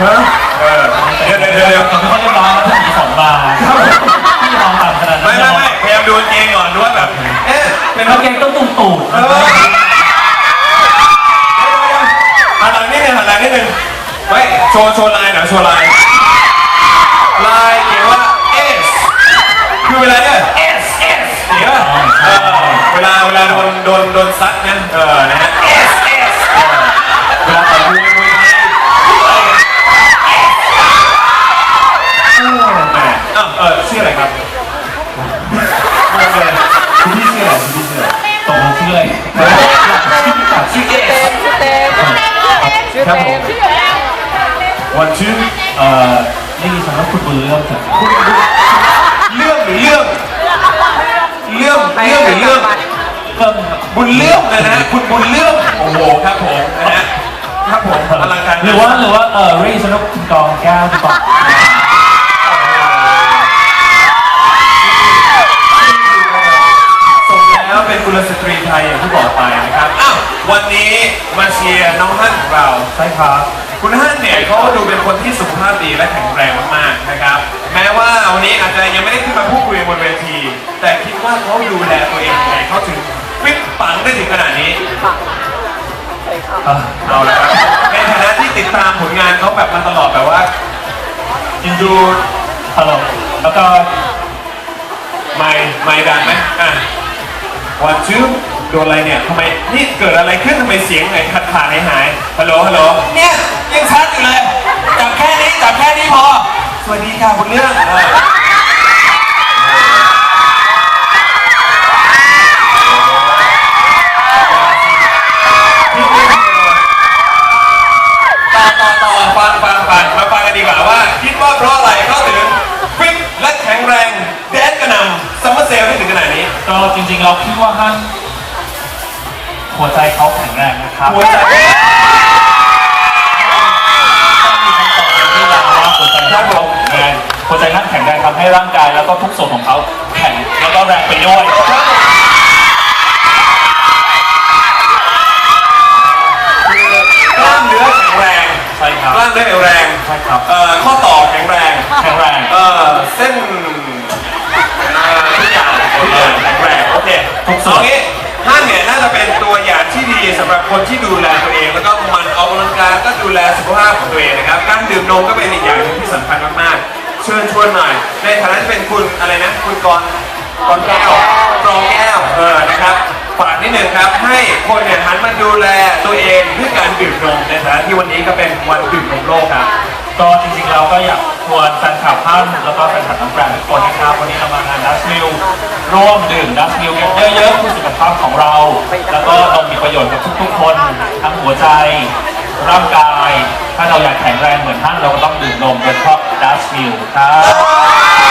เออเดี๋ยวเดี๋ยวเดี๋นี้เขาเรียบ้อยแล้วถึงสองบาทที่มองต่ำขนาดนั้ไม่ไม่ไม่พยายามดูเกงก่อนดูว่าแบบเอ๊ะเป็นเพราะแกงต้องตุ่มตูดเออเรนี่เหันหลังนิดนึงหันหลังนิดนึงไม่โชว์โชว์ลายหน่อยโชว์ลาย อ้าวเออชื่ออะไรครับงงเลยคุณพี่ชื่ออะไรคุณพี่ชื่ออะไรตกลงชื่ออะไรชื่อ S ชื่อเต็มชื่อเต็มวันชื่อเอ่อนี่ดิฉันว่าคุณบุญเรื่องจากเรื่องหรือเรื่องเรื่องเรื่องหรือเรื่องเพิ่มครับบุญเรื่องเลยนะฮะคุณบุญเรื่องโอ้โหครับผมนะฮะครับผมอลังการหรือว่าหรือว่าเออเรียกฉันว่าคุณกองแก้วดีกว่าส ชียร์น้องฮั่นของเรา ใช่ครับ คุณฮั่นเนี่ยเขาดูเป็นคนที่สุขภาพดีและแข็งแรงมากๆนะครับ แม้ว่าวันนี้อาจจะยังไม่ได้ขึ้นมาพูดคุยบนเวที แต่คิดว่าเขาดูแลตัวเองยังไงเขาถึงฟิตปังได้ถึงขนาดนี้อะเอาละครับในฐานะที่ติดตามผลงานเขาแบบมาตลอดแบบว่าจริงดูฮัลโหลแล้วก็ไม่ไม่ดังไหมอะวันชื่อ โดนอะไรเนี่ยทำไมนี่เกิดอะไรขึ้นทำไมเสียงไหนขาดขาดหายหายฮัลโหลฮัลโหลเนี่ยยังชัดอยู่เลยจับแค่นี้จับแค่นี้พอ สวัสดีค่ะคุณเรื่องเออต่อต่อต่อฟังฟังฟังมาฟังกันดีกว่าว่า คิดว่าเพราะอะไรเขาถึงฟิตและแข็งแรงแดนกระหนำซัมเมอร์เซลได้ถึงขนาดนี้ ก็จริงๆเราคิดว่าท่าน หัวใจเขาแข็งแรงนะครับหัวใจต้องมีคำตอบที่เราว่าหัวใจท่านเขาแข็งแรงหัวใจท่านแข็งแรงทำให้ร่างกายแล้วก็ทุกส่วนของเขาแข็งแล้วก็แรงไปด้วยกล้ามเนื้อแข็งแรงใช่ครับกล้ามเนื้อแข็งแรงใช่ครับเอ่อข้อต่อแข็งแรงแข็งแรงเอ่อเส้นเอ่อทุกอย่างทุกอย่างแข็งแรงโอเคทุกส่วน คนที่ดูแลตัวเองแล้วก็มันออกกำลังกายก็ดูแลสุขภาพของตัวเองนะครับ การดื่มนมก็เป็นอีกอย่างหนึ่งที่สำคัญมากๆ เชิญชวนหน่อย ในฐานะที่เป็นคุณอะไรนะ คุณกรณ์กรณ์แก้วกรองแก้วเออนะครับฝากนิดหนึ่งครับ ให้คนเนี่ยหันมาดูแลตัวเองด้วยการดื่มนมในฐานะที่วันนี้ก็เป็นวันดื่มนมโลกครับ ก็จริงๆเราก็อยาก ชวนแฟนคลับท่านแล้วก็แฟนคลับน้ำแกร่งทุกคนนะครับวันนี้เรามางานดัชมิลร่วมดื่มดัชมิลกันเยอะๆเพื่อสุขภาพของเรา แล้วก็ต้องมีประโยชน์กับทุกๆ คน ทั้งหัวใจ ร่างกาย ถ้าเราอยากแข็งแรงเหมือนท่านเราก็ต้องดื่มนมโดยเฉพาะดัชมิลครับ